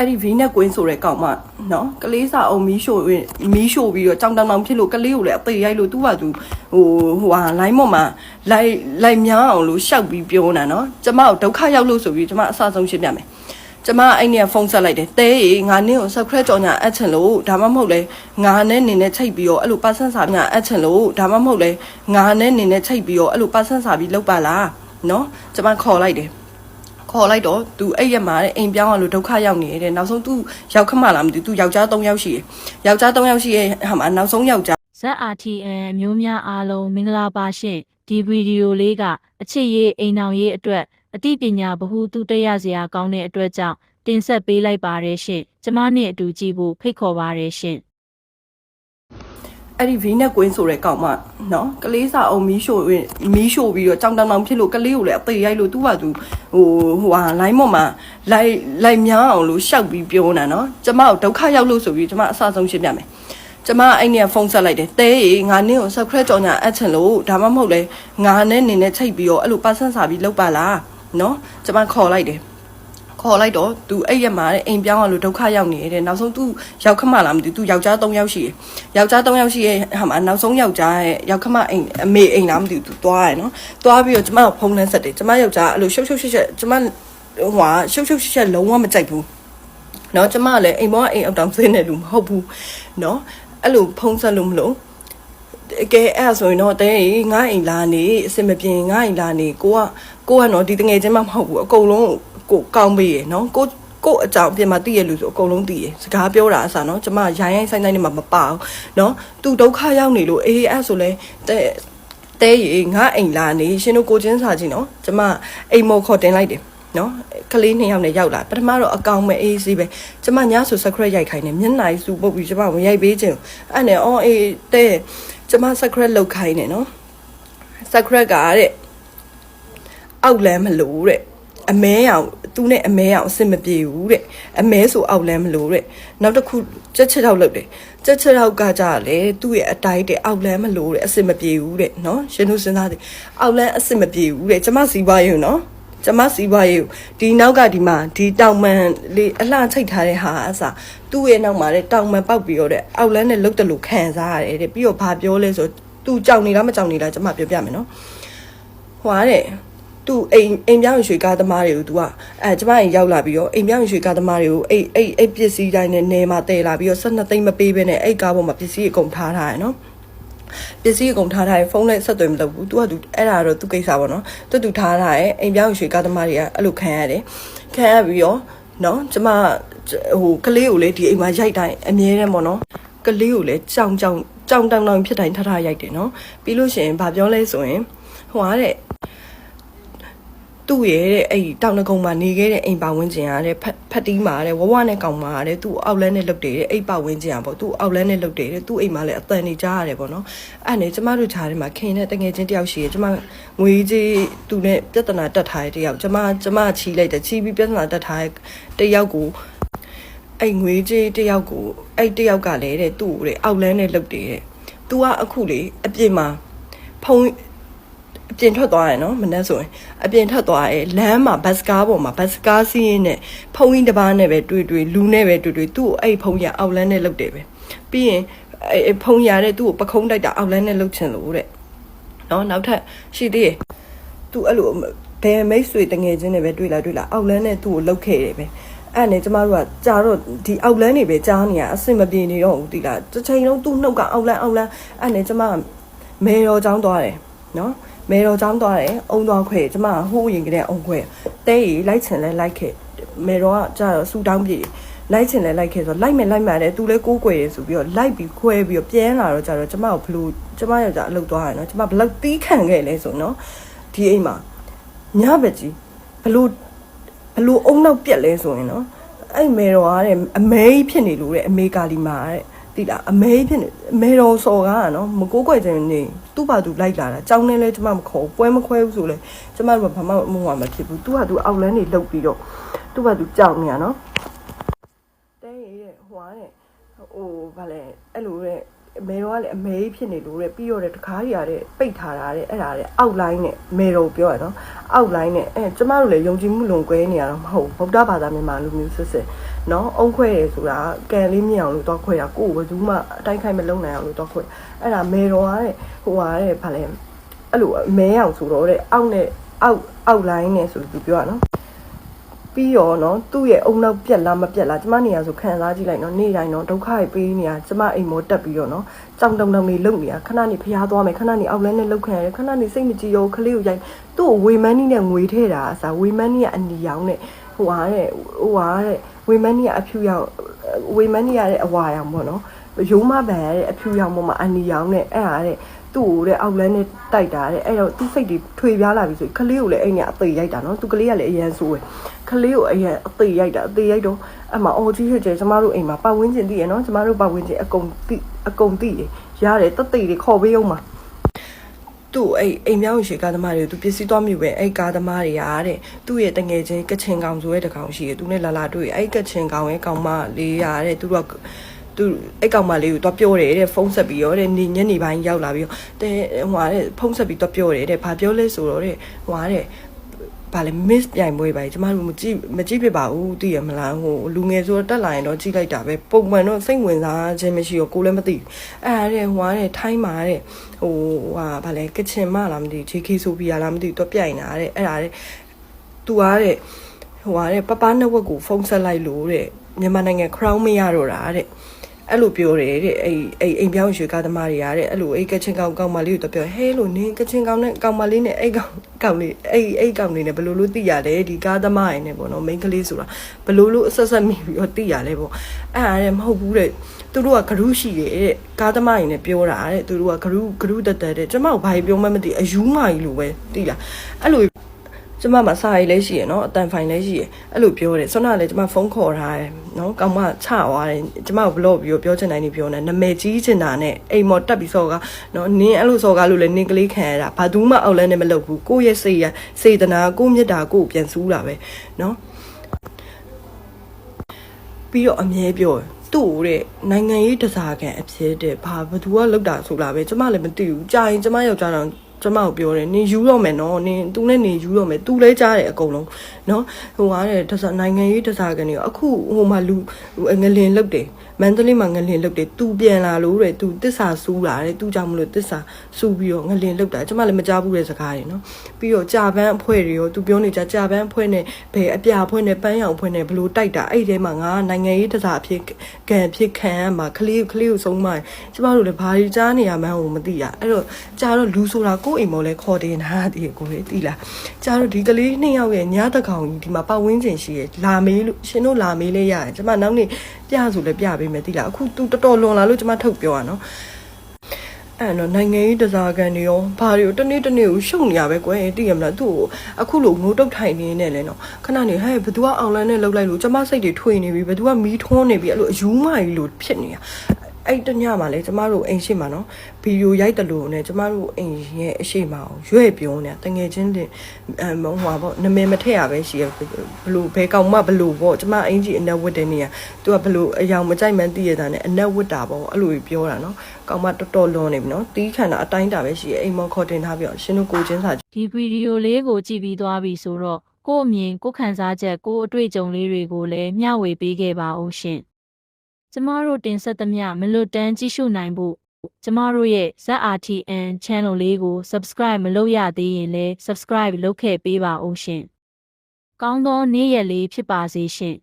အဲ့ဒီ V neck queen ဆိုတဲ့ကောင်မနော်ကလေးစာအုံမီးရှို့ဝင်မီးရှို့ပြီးတော့ကြောင်တောင်တောင်ဖြစ်လို့ကလေးကိုလည်းအသေးရိုက်လို့သူ့ဟာသူဟိုဟိုဟာ line ပေါ်မှာလိုက်လိုက်များအောင်လို့ရှောက်ပြီးပြောနေတာနော်ကျမကိုဒုက္ခရောက်လို့ဆိုပြီးကျမအဆအဆုံးရှင်းပြမယ်ကျမအဲ့နေဖုန်းဆက်လိုက်တယ်တဲရေငါနင်းကို subscribe ကြော်ညာအပ်ချင်လို့ဒါမှမဟုတ်လဲငါနဲ့နေနဲ့ချိတ်ပြီးတော့အဲ့လိုပတ်စံစာများအပ်ချင်လို့ဒါမှမဟုတ်လဲငါနဲ့နေနဲ့ချိတ်ပြီးတော့အဲ့လိုပတ်စံစာပြီးလောက်ပါလားနော်ကျမခေါ်လိုက်တယ် ခေါ်လိုက်တော့သူအဲ့ရက်မှာတဲ့အိမ်ပြောင်းရလို့ဒုက္ခရောက်နေတယ်နောက်ဆုံးသူရောက်ခမလာမသိဘူးသူယောက်ျား၃ယောက်ရှိတယ်ယောက်ျား၃ယောက်ရှိရဲ့ဟာမှာနောက်ဆုံးယောက်ျား ZRTN အမျိုးများအားလုံးမင်္ဂလာပါရှင်ဒီဗီဒီယိုလေးကအချစ်ရေးအိမ်အောင်ရေးအတွက်အသိပညာဗဟုသုတရစရာကောင်းတဲ့အတွက်ကြောင့်တင်ဆက်ပေးလိုက်ပါရရှင်ကျမနဲ့အတူကြည့်ဖို့ဖိတ်ခေါ်ပါရရှင် အဲ့ဒီ V neck queen ဆိုတဲ့ကောင်မနော်ကလေးစာအုံမီးရှို့ဝင်မီးရှို့ပြီးတော့ကြောင်တောင်တောင်ဖြစ်လို့ကလေးကိုလည်းအသေးရိုက်လို့သူ့ဟာသူဟိုဟိုဟာ line ပေါ်မှာလိုက်လိုက်များအောင်လို့ရှောက်ပြီးပြောနေတာနော်ကျမကိုဒုက္ခရောက်လို့ဆိုပြီးကျမအဆအဆုံးရှင်းပြမယ်ကျမအဲ့နေဖုန်းဆက်လိုက်တယ်တဲရေငါနင်းကို subscribe ကြော်ညာအပ်ချင်လို့ဒါမှမဟုတ်လဲငါနဲ့နေနဲ့ချိတ်ပြီးတော့အဲ့လိုပတ်စံစာပြီးလောက်ပါလားနော်ကျမခေါ်လိုက်တယ် ခေါ်လိုက်တော့သူအဲ့ရက်မှာတဲ့အိမ်ပြောင်းရလို့ဒုက္ခရောက်နေတယ်နောက်ဆုံးသူရောက်ခမလာမသိဘူးသူယောက်ျား၃ယောက်ရှိတယ်ယောက်ျား၃ယောက်ရှိရဲ့ဟာမှာနောက်ဆုံးယောက်ျားရဲ့ရောက်ခမအိမ်အမေအိမ်လားမသိဘူးသူသွားရယ်နော်သွားပြီးတော့ကျမကိုဖုန်းနဲ့ဆက်တယ်ကျမယောက်ျားအဲ့လိုရှုပ်ရှုပ်ရှက်ရှက်ကျမဟိုဟာရှုပ်ရှုပ်ရှက်ရှက်လုံးဝမကြိုက်ဘူးနော်ကျမကလည်းအိမ်ပေါ်ကအိမ်အောက်တောင်ဆင်းနေလို့မဟုတ်ဘူးနော်အဲ့လိုဖုန်းဆက်လို့မလို့အကဲအဲ့ဒါဆိုရင်တော့တဲကြီးငါအိမ်လာနေအစင်မပြေငါအိမ်လာနေကိုကကိုကတော့ဒီတငယ်ချင်းမှမဟုတ်ဘူးအကုန်လုံး ကိုကောင်းပေးရနော်ကိုကိုအကြောင်းအပြင်မှာတည်ရလူဆိုအကုန်လုံးတည်ရစကားပြောတာအစားနော်ကျမရိုင်းရိုင်းဆိုင်ဆိုင်နေမှာမပါဘူးနော်သူဒုက္ခရောက်နေလို့အေးအဲ့ဆိုလဲတဲတဲကြီးငါအိမ်လာနေရှင်တို့ကိုချင်းစာချင်းနော်ကျမအိမ်မော်ခေါ်တင်လိုက်တယ်နော်ကလေးနှစ်ယောက်နဲ့ရောက်လာပထမတော့အကောင်မဲ့အေးစီးပဲကျမညဆို secret ရိုက်ခိုင်းတယ်မျက်နှာကြီးစူပုတ်ပြီးကျမဝင်ရိုက်ပေးခြင်းအဲ့နဲ့အော်အေးတဲ့ကျမ secret လောက်ခိုင်းတယ်နော် secret ကတဲ့အောက်လမ်းမလို့တဲ့ အမဲအောင်သူနဲ့အမဲအောင်အဆင်မပြေဘူးတဲ့အမဲဆိုအောက်လမ်းမလို့တဲ့နောက်တစ်ခုချက်ချက်တော့လုပ်တယ်ချက်ချက်တော့ကကြလေသူ့ရဲ့အတိုင်းတဲ့အောက်လမ်းမလို့တဲ့အဆင်မပြေဘူးတဲ့နော်ရှင်တို့စဉ်းစားတယ်အောက်လမ်းအဆင်မပြေဘူးတဲ့ကျမစီးပွားရေးနော်ကျမစီးပွားရေးကိုဒီနောက်ကဒီမှာဒီတောင်မန်လေးအလှချိတ်ထားတဲ့ဟာအစားသူ့ရဲ့နောက်မှာတဲ့တောင်မန်ပောက်ပြီးတော့တဲ့အောက်လန်းနဲ့လုတ်တယ်လို့ခံစားရတယ်တဲ့ပြီးတော့ဘာပြောလဲဆိုသူကြောက်နေလားမကြောက်နေလားကျမပြောပြမယ်နော်ဟွာတဲ့ သူအိမ်အိမ်ပြောင်းရွှေကားသမားတွေကို तू ကအဲကျမအိမ်ရောက်လာပြီးတော့အိမ်ပြောင်းရွှေကားသမားတွေကိုအိတ်အိတ်အိတ်ပစ္စည်းတိုင်းနဲ့နေမှာတည်လာပြီးတော့12သိန်းမပေးဘဲနဲ့အိတ်ကားပေါ်မှာပစ္စည်းအကုန်ထားထားရယ်နော် ပစ္စည်းအကုန်ထားထားရင်ဖုန်းနဲ့ဆက်သွယ်မလုပ်ဘူး။ तू က तू အဲ့ဒါတော့ तू ကိစ္စပေါ့နော်။ तू तू ထားထားရဲ့အိမ်ပြောင်းရွှေကားသမားတွေကအဲ့လိုခံရတယ်။ခံရပြီးတော့နော်ကျမဟိုကလေးကိုလေဒီအိမ်မှာရိုက်တိုင်းအမြဲတမ်းပေါ့နော်။ကလေးကိုလည်းကြောင်ကြောင်ကြောင်တောင်တောင်ဖြစ်တိုင်းထားထားရိုက်တယ်နော်။ပြီးလို့ရှိရင်ဗာပြောလဲဆိုရင်ဟိုဟာတဲ့ သူ့ရဲ့တဲ့အဲ့ဒီတောင်တကုံမှာနေခဲ့တဲ့အိမ်ပါဝင်းကျင်ရတဲ့ဖက်ဖက်တီးမှာတဲ့ဝဝနဲ့ကောင်မှာတဲ့သူ့အောက်လန်းနဲ့လုတ်တယ်တဲ့အိမ်ပါဝင်းကျင်ရပေါ့သူ့အောက်လန်းနဲ့လုတ်တယ်တဲ့သူ့အိမ်မှာလည်းအတန်နေကြားရတယ်ပေါ့နော်အဲ့နဲ့ကျမတို့ခြားထဲမှာခင်တဲ့တငယ်ချင်းတယောက်ရှိရကျမငွေကြီးသူနဲ့ပြဿနာတက်ထားတဲ့တယောက်ကျမကျမချီလိုက်တယ်ချီပြီးပြဿနာတက်ထားတဲ့တယောက်ကိုအဲ့ငွေကြီးတယောက်ကိုအဲ့တယောက်ကလည်းတဲ့သူ့ကိုတဲ့အောက်လန်းနဲ့လုတ်တယ်တဲ့ तू ကအခုလေအပြင်မှာဖုံး အပြင်ထွက်သွားရယ်နော်မနေ့ဆိုရင်အပြင်ထွက်သွားရယ်လမ်းမှာဘတ်စကားပေါ်မှာဘတ်စကားစီးရင်းနဲ့ဖုံးကြီးတစ်ပါးနဲ့ပဲတွေ့တွေ့လူနဲ့ပဲတွေ့တွေ့သူ့ကိုအဲ့ဖုံးရအောက်လန်းနဲ့လုတ်တယ်ပဲပြီးရင်အဲ့ဖုံးရတဲ့သူ့ကိုပခုံးတိုက်တာအောက်လန်းနဲ့လုတ်ချင်လို့တဲ့နော်နောက်ထပ်ရှိသေးတယ်သူအဲ့လိုဘယ်မိတ်ဆွေတငယ်ချင်းတွေပဲတွေ့လာတွေ့လာအောက်လန်းနဲ့သူ့ကိုလုတ်ခဲ့တယ်ပဲအဲ့နဲ့ကျမတို့ကကြာတော့ဒီအောက်လန်းတွေပဲကြားနေရအဆင်မပြေနေတော့ဘူးတိလားတစ်ချိန်လုံးသူ့နှုတ်ကအောက်လန်းအောက်လန်းအဲ့နဲ့ကျမကမေတော်ချောင်းသွားတယ်နော် မဲတော်ချောင်းသွားတယ်အုံသွားခွဲကျမကဟိုးရင်ကလေးအုံခွဲတဲရီလိုက်ချင်လဲလိုက်ခဲ့မဲတော်ကကြာတော့ဆူတောင်းပြေလိုက်ချင်လဲလိုက်ခဲ့ဆိုလိုက်မယ်လိုက်မှတယ်သူလဲကိုးကွယ်ရဆိုပြီးတော့လိုက်ပြီးခွဲပြီးတော့ပြန်လာတော့ကြာတော့ကျမကိုဘလို့ကျမယောက်ျားအလုပ်သွားတယ်နော်ကျမဘလောက်တီးခံခဲ့လဲဆိုနော်ဒီအိမ်မှာညဘက်ကြီးဘလို့ဘလို့အုံနောက်ပြက်လဲဆိုရင်နော်အဲ့မဲတော်ကတဲ့အမဲကြီးဖြစ်နေလို့တဲ့အမေကာလီမာတဲ့ တိလားအမဲဖြစ်နေအမဲတော်စော်ကားကနော်မကိုးကွယ်ခြင်းနေသူ့ဘာသူလိုက်လာတာကြောင်းနေလဲကျမမခေါ်ဘူးပွဲမခွဲဘူးဆိုလဲကျမတို့ကဘာမှမဟုတ်မှမဖြစ်ဘူးသူကသူအောက်လန်းနေလှုပ်ပြီးတော့သူ့ဘာသူကြောက်နေရနော်တဲရဲ့ဟွာတဲ့ဟိုဗာလဲအဲ့လိုတဲ့အ မေတော်ကလည်းအမေကြီးဖြစ်နေလို့တဲ့ပြီးတော့တဲ့တကားကြီးရတဲ့ပိတ်ထားတာတဲ့အဲ့ဒါတဲ့အောက်လိုင်းနဲ့အမေတော်ပြောရနော်အောက်လိုင်းနဲ့အဲကျမတို့လည်းယုံကြည်မှုလုံကွဲနေရတော့မဟုတ်ဗုဒ္ဓဘာသာမြန်မာလူမျိုးစစ်စစ်နော်အုံခွဲတယ်ဆိုတာကန်လေးမြင်အောင်လို့တော့ခွဲတာကိုယ်ဘယ်သူမှအတိုင်းခိုက်မလုံနိုင်အောင်လို့တော့ခွဲအဲ့ဒါမေတော်ကတဲ့ဟိုဟာတဲ့ဗာလဲအဲ့လိုမဲအောင်ဆိုတော့တဲ့အောက်နဲ့အောက်အောက်လိုင်းနဲ့ဆိုသူပြောရနော် ပြီးရောနော်သူ့ရဲ့အုံနောက်ပြက်လားမပြက်လားကျမနေရဆိုခံစားကြည့်လိုက်နော်နေ့တိုင်းနော်ဒုက္ခတွေပေးနေရကျမအိမ်မောတက်ပြီးတော့နော်ကြောင်တုံတုံနေလုံနေရခဏနေဖျားသွားမယ်ခဏနေအောက်လဲနဲ့လှုပ်ခံရတယ်ခဏနေစိတ်မကြည်ရောခလေးကိုရိုက်သူ့ကိုဝေမန်းနီးနဲ့ငွေထဲတာအစားဝေမန်းနီးကအနီရောင်နဲ့ဟိုဟာတဲ့ဟိုဟာတဲ့ဝေမန်းနီးကအဖြူရောင်ဝေမန်းနီးရတဲ့အဝါရောင်ပေါ့နော်ရိုးမပန်ရတဲ့အဖြူရောင်ပေါ်မှာအနီရောင်နဲ့အဲ့ဟာတဲ့ သူ့ကိုတဲ့အောက်လန်းနဲ့တိုက်တာတဲ့အဲ့တော့သူ့စိတ်တွေထွေပြားလာပြီဆိုရင်ခလေးကိုလည်းအဲ့ညအသေးရိုက်တာနော်သူကလေးကလည်းအရန်ဆိုးတယ်ကလေးကိုအရင်အသေးရိုက်တာအသေးရိုက်တော့အမအော်ကြီးဖြစ်ကျကျမတို့အိမ်မှာပတ်ဝန်းကျင်တည်ရနော်ကျမတို့ပတ်ဝန်းကျင်အကုန်တိအကုန်တိတယ်ရတယ်တက်တိတွေခေါ်ပေးအောင်ပါသူ့အဲ့အိမ်မြောင်းရှေကားသမားတွေကိုသူပစ္စည်းသွားမိပဲအဲ့ကားသမားတွေကတဲ့သူ့ရဲ့တငယ်ချင်းကချင်ကောင်ဆိုတဲ့တကောင်ရှိတယ်သူနဲ့လာလာတွေ့အဲ့ကချင်ကောင်ရဲ့ကောင်မလေးရတဲ့သူတို့က သူအဲ့ကောင်မလေးကိုတော့ပြောတယ်တဲ့ဖုန်းဆက်ပြီးရောတဲ့ညနေပိုင်းရောက်လာပြီးတော့တဲ့ဟိုဟာတဲ့ဖုန်းဆက်ပြီးတော့ပြောတယ်တဲ့ဘာပြောလဲဆိုတော့တဲ့ဟိုဟာတဲ့ဘာလဲ miss ပြိုင်ပွဲပါကျမတို့မကြည့်မကြည့်ဖြစ်ပါဘူးသိရမလားဟိုလူငယ်ဆိုတော့တက်လာရင်တော့ကြည့်လိုက်တာပဲပုံမှန်တော့စိတ်ဝင်စားခြင်းမရှိတော့ကိုလည်းမသိဘူးအဲ့ဒါတဲ့ဟိုကတဲ့ထိုင်းမှာတဲ့ဟိုဟာဘာလဲကချင်မလားမသိဘူး JK ဆိုပြရလားမသိဘူးတော့ပြိုင်တာတဲ့အဲ့ဒါတဲ့သူကတဲ့ဟိုဟာတဲ့ပပနက်ဝက်ကိုဖုန်းဆက်လိုက်လို့တဲ့မြန်မာနိုင်ငံ crown မရတော့တာတဲ့ အဲ့လိုပြောတယ်တဲ့အဲ့အဲ့အိမ်ပြောင်းရွှေကားသမားတွေကတဲ့အဲ့လိုအဲ့ကချင်းကောင်ကောင်မလေးကိုတော့ပြောဟဲလို့နင်းကချင်းကောင်နဲ့ကောင်မလေးနဲ့အဲ့ကောင်ကောင်လေးအဲ့အဲ့ကောင်လေးနဲ့ဘယ်လိုလို့သိရလဲဒီကားသမားရင်းနဲ့ပေါ့နော်မိန်းကလေးဆိုတာဘယ်လိုလို့အဆက်ဆက်မိပြီးတော့သိရလဲပေါ့အဲ့ဒါတဲ့မဟုတ်ဘူးတဲ့သူတို့ကဂရုရှိတယ်တဲ့ကားသမားရင်းနဲ့ပြောတာတဲ့သူတို့ကဂရုဂရုတက်တက်တဲ့ကျမကဘာပြောမှမသိအယူမာကြီးလို့ပဲသိလားအဲ့လို ကျမမှာစာရေးလည်းရှိရနော်အတန်ဖိုင်လည်းရှိရအဲ့လိုပြောတယ်ဆွမ်းနာလည်းကျမဖုန်းခေါ်ထားတယ်နော်ကောင်မချသွားတယ်ကျမကိုဘလော့ပြီးတော့ပြောချင်တိုင်းနေပြောနေနာမည်ကြီးချင်တာနဲ့အိမ်မော်တက်ပြီးစော်ကနော်နင်းအဲ့လိုစော်ကားလို့လည်းနင်းကလေးခံရတာဘာသူမှအောက်လန်းနဲ့မလုပ်ဘူးကိုယ့်ရဲ့စိတ်ရစေတနာကိုယ့်မြတ်တာကိုယ့်ကိုပြန်စူးတာပဲနော်ပြီးတော့အမြဲပြောတယ်သူ့ကိုတဲ့နိုင်ငံရေးတစားခံအဖြစ်တဲ့ဘာဘသူကလောက်တာဆိုလားပဲကျမလည်းမသိဘူးကြာရင်ကျမယောက်ျားတော် ကျမကိုပြောတယ်နင်ယူတော့မယ်နော်နင်သူနဲ့နေယူတော့မယ်သူလဲကြားတယ်အကုန်လုံးနော်ဟိုကားတဲ့တစားနိုင်ငံရေးတစားကနေအခုဟိုမှာလူငလင်လုတ်တယ် မန္တလေးမှာငလင်လုတ်တယ်သူပြန်လာလို့တဲ့သူတစ္ဆာစူးလာတဲ့သူကြောင့်မလို့တစ္ဆာစူးပြီးတော့ငလင်လုတ်တာကျမလည်းမကြားဘူးတဲ့စကားတွေနော်ပြီးတော့ကြာပန်းအဖွဲတွေရောသူပြောနေကြကြာပန်းအဖွဲနဲ့ဘယ်အပြာအဖွဲနဲ့ပန်းရောင်အဖွဲနဲ့ဘလို့တိုက်တာအဲ့ဒီထဲမှာငါနိုင်ငံရေးတစားအဖြစ်ကံအဖြစ်ခံရမှာကလေးကလေးကိုဆုံးမကျမတို့လည်းဘာတွေကြားနေရမှန်းကိုမသိရအဲ့တော့ကြာတော့လူဆိုတာကိုယ့်အိမ်မော်လဲခေါ်တင်တာတည်းကိုလေသိလားကြာတော့ဒီကလေးနှစ်ယောက်ရဲ့ညတကောင်ကြီးဒီမှာပတ်ဝန်းကျင်ရှိရဲ့လာမေးလို့ရှင်တို့လာမေးလဲရတယ်ကျမနောက်နေ့ ပြဆိုလဲပြပေးမယ်သိလားအခု तू တော်တော်လွန်လာလို့ကျမထုတ်ပြောရနော်အဲ့တော့နိုင်ငံရေးတစားကန်တွေရောဘာတွေကိုတနေ့တနေ့ကိုရှုံနေရပဲကွယ်သိရမလားသူ့ကိုအခုလိုငိုတုတ်ထိုင်နေနေလဲနော်ခဏနေဟဲ့ဘသူကအောင်လန်းနဲ့လှုပ်လိုက်လို့ကျမစိတ်တွေထွေနေပြီဘသူကမီးထွန်းနေပြီအဲ့လိုအယူမကြီးလို့ဖြစ်နေတာ အဲ့တညမှာလေကျမတို့အိမ်ရှိမှာနော်ဗီဒီယိုရိုက်တယ်လို့နဲ့ကျမတို့အိမ်ရဲ့အရှိမအောင်ရွဲ့ပြုံးနေတာတငယ်ချင်းတင်အမဟွာပေါ့နမည်မထည့်ရပဲရှိရဘလို့ဘဲကောင်မဘလို့ပေါ့ကျမအင်ကြီးအနက်ဝတ်တဲ့နေရသူကဘလို့အယောင်မကြိုက်မှန်းသိရတာနဲ့အနက်ဝတ်တာပေါ့အဲ့လိုပြောတာနော်ကောင်မတော်တော်လွန်နေပြီနော်တီးခန္ဓာအတိုင်းတာပဲရှိရအိမ်မော်ခေါ်တင်ထားပြီးတော့ရှင်တို့ကိုချင်းစာဒီဗီဒီယိုလေးကိုကြည့်ပြီးသွားပြီဆိုတော့ကို့အမြင်ကို့ခံစားချက်ကို့အတွေ့အကြုံလေးတွေကိုလည်းမျှဝေပေးခဲ့ပါဦးရှင် ကျမတို့တင်ဆက်သမျှမလွတ်တမ်းကြည့်ရှုနိုင်ဖို့ကျမတို့ရဲ့ ZRTN channel လေးကို subscribe မလုပ်ရသေးရင်လည်း subscribe လုပ်ခဲ့ပေးပါဦးရှင်ကောင်းသောနေ့ရက်လေးဖြစ်ပါစေရှင်